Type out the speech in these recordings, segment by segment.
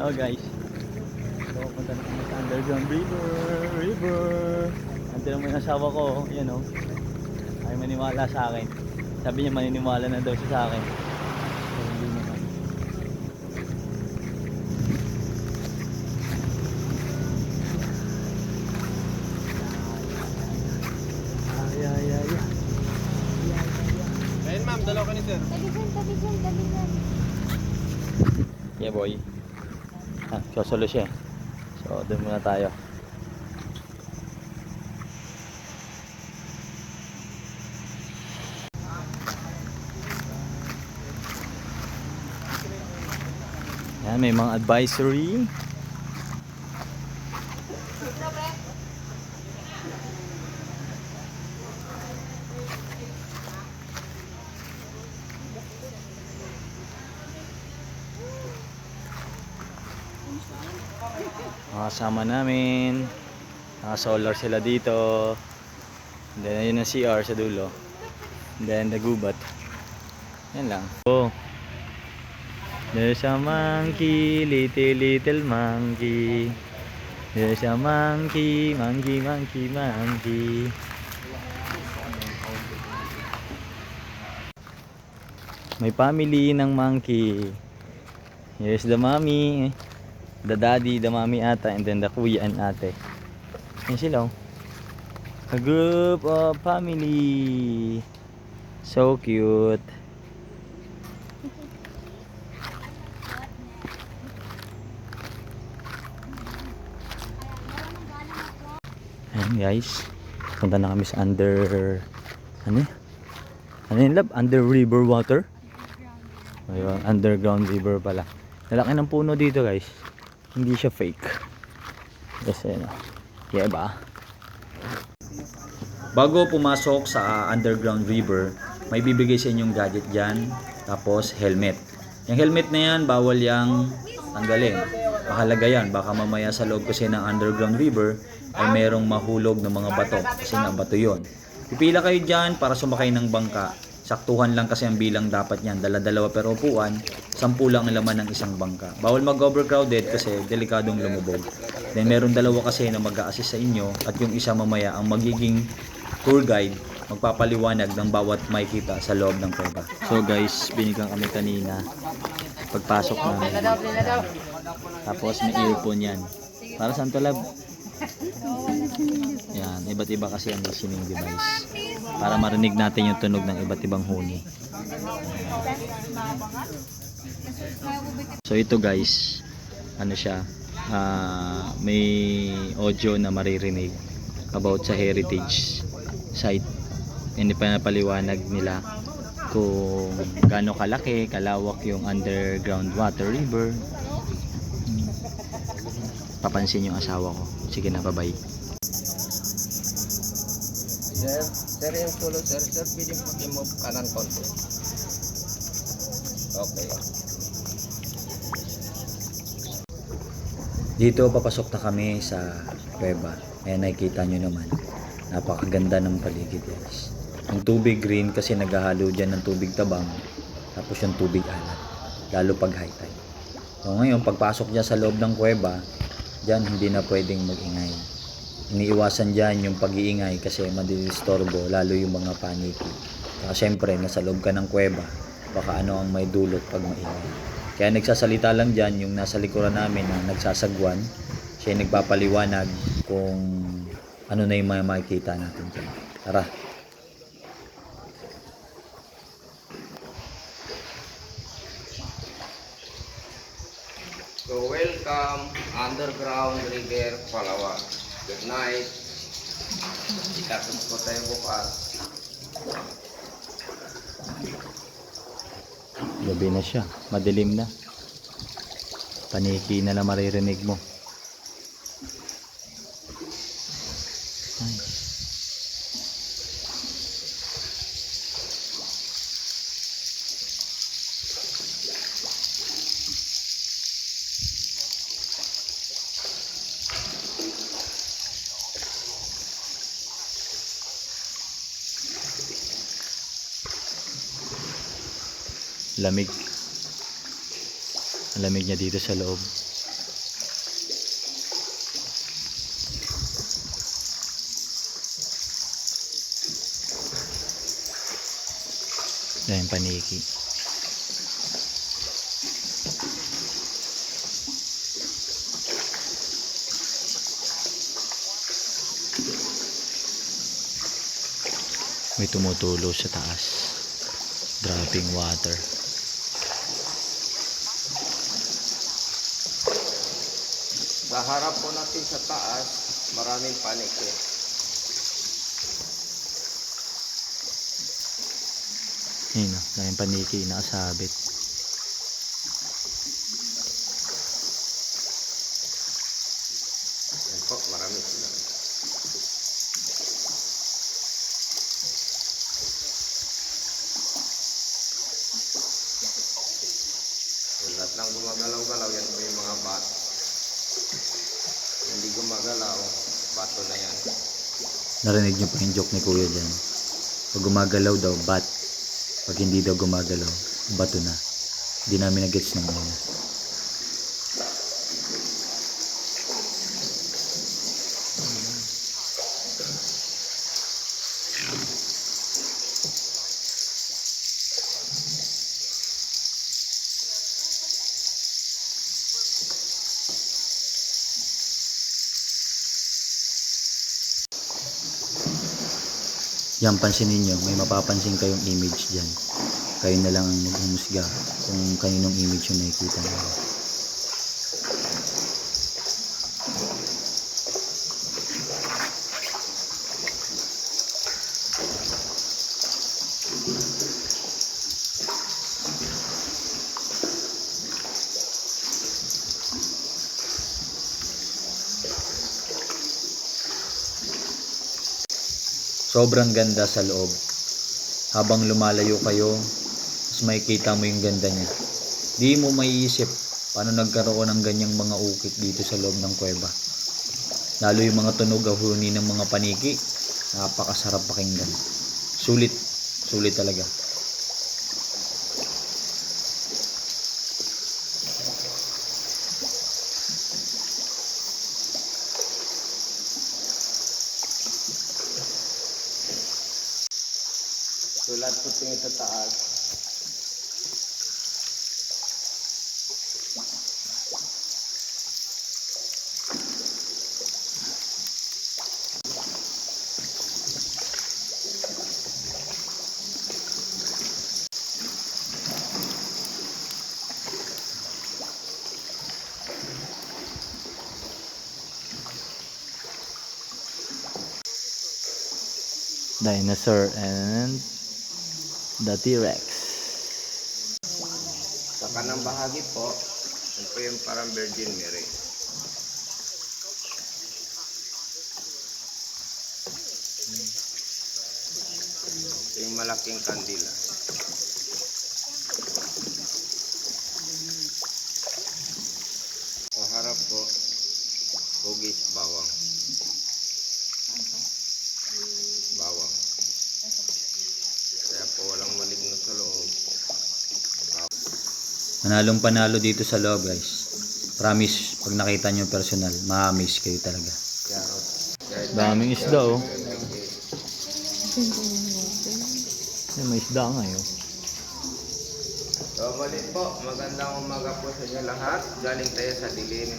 Oh guys. So, punta na kami sa underground river. River. Nandiyan mo yung asawa ko. Yan o. Ay maniwala sa akin. Sabi niya maniniwala na daw siya sa akin. So, hindi naman. Ay, ay, ay, ay. Ayun ma'am, dalawa ka ni sir. Tabi dyan, tabi dyan, tabi dyan. Yeah boy. Sosolo siya. eh. So, doon muna tayo. Yan, may mga advisory. Mga kasama namin. Mga solar sila dito. And then, ayun ang CR sa dulo. And then, the gubat. Yan lang. Oh. There's a monkey, little, little monkey. There's a monkey, monkey, monkey, monkey. May family ng monkey. Here's the mommy the daddy, the mommy ata, and then the kuya and ate. Yan sila. oh. A group of family. So cute. Ayan guys. Punta na kami sa under... Ano yun? Ano yun lab? Under river water? Ayun, underground river pala. Lalaki ng puno dito guys. Hindi siya fake. Kasi ano. Yeah ba? Bago pumasok sa underground river, may bibigay sa inyong gadget dyan. Tapos helmet. Yung helmet na yan, bawal yang tanggalin. Mahalaga yan. Baka mamaya sa loob kasi ng underground river ay merong mahulog ng mga bato. Kasi nga bato yon. Pipila kayo dyan para sumakay ng bangka. Saktuhan lang kasi ang bilang dapat niyan. Dala-dalawa per upuan, sampu lang ang laman ng isang bangka. Bawal mag-overcrowded kasi delikadong lumubog. Then meron dalawa kasi na mag assist sa inyo at yung isa mamaya ang magiging tour guide magpapaliwanag ng bawat makikita sa loob ng kuweba. So guys, binigyan kami kanina pagpasok namin. Tapos may earphone yan. Para saan to lab? Yan, iba't iba kasi ang listening device. Para marinig natin yung tunog ng iba't ibang huni. So ito guys, ano siya, ah, may audio na maririnig about sa heritage site. Hindi pa napaliwanag nila kung gaano kalaki, kalawak yung underground water river. Hmm. Papansin yung asawa ko. Sige na, bye-bye. Sir, sir yung pulo sir. Sir, pwede pag-move kanan konti. Okay. Dito papasok na kami sa kuweba. Ayan nakikita nyo naman. Napakaganda ng paligid guys. Yung tubig green kasi naghahalo dyan ng tubig tabang. Tapos yung tubig alat. Lalo pag high tide. So ngayon pagpasok dyan sa loob ng kuweba, dyan hindi na pwedeng magingay. Iniiwasan dyan yung pag-iingay kasi madidistorbo lalo yung mga paniki. Saka syempre nasa loob ka ng kuweba, baka ano ang may dulot pag maingay. Kaya nagsasalita lang dyan yung nasa likuran namin na nagsasagwan. Siya nagpapaliwanag kung ano na yung mga makikita natin dyan. Tara. So, welcome underground river Palawan. Good night. Ikatod po tayo bukas. Gabi na siya. Madilim na. Paniki na lang maririnig mo. lamig. Ang lamig niya dito sa loob. Dahil paniki. May tumutulo sa taas. Dropping water. Sa harap po natin sa taas, maraming paniki. Yun o, daming paniki nakasabit. Yan po, marami sila. Lahat ng gumagalaw-galaw, yan po yung mga bato. Hindi gumagalaw, bato na yan. Narinig niyo pa yung joke ni Kuya dyan. Pag gumagalaw daw, bat. Pag hindi daw gumagalaw, bato na. Hindi namin nag-gets ng una. Yan, pansinin nyo, may mapapansin kayong image dyan. Kayo na lang ang maghumusga kung kaninong image yung nakikita nyo. Sobrang ganda sa loob. Habang lumalayo kayo, mas makikita mo yung ganda niya. Di mo maiisip paano nagkaroon ng ganyang mga ukit dito sa loob ng kuweba. Lalo yung mga tunog ahuni ng mga paniki, napakasarap pakinggan. Sulit, sulit talaga. Lahat po tingin sa taas. Dinosaur and the T-Rex. Sa kanang bahagi po, ito yung parang Virgin Mary. Ito yung malaking kandila. Sa harap po, hugis. Bawang. Kaya po walang maligno sa loob. Manalong panalo dito sa loob guys. Promise, pag nakita nyo personal, ma-miss kayo talaga. Daming isda oh. Ay, may isda ngayon. So, muli po, magandang umaga po sa inyo lahat. Galing tayo sa dilim.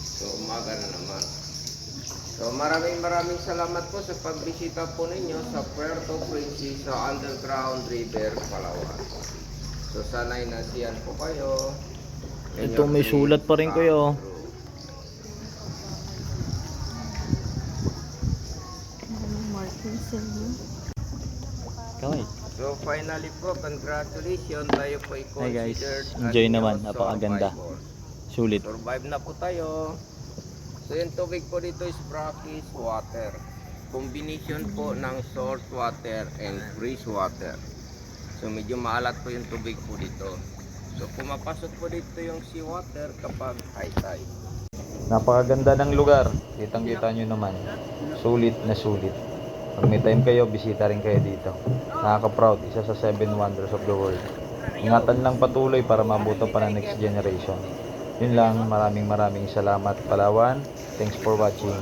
So, umaga na naman. So, maraming maraming salamat po sa pagbisita po ninyo sa Puerto Princesa Underground River, Palawan. So, sana'y nasiyan po kayo. Ito, may sulat pa rin kayo. Kaway. So, finally po, congratulations. Tayo po ay Hi, guys. Enjoy naman. Napakaganda. Sulit. Survive na po tayo. So yung tubig po dito is brackish water. Combination po ng salt water and fresh water. So medyo maalat po yung tubig po dito. So pumapasok po dito yung seawater kapag high tide. Napakaganda ng lugar. Kitang-kita nyo naman. Sulit na sulit. Pag may time kayo, bisita rin kayo dito. Nakaka-proud. Isa sa seven wonders of the world. Ingatan lang patuloy para mabuto pa ng next generation. Yun lang. Maraming maraming salamat Palawan. Thanks for watching.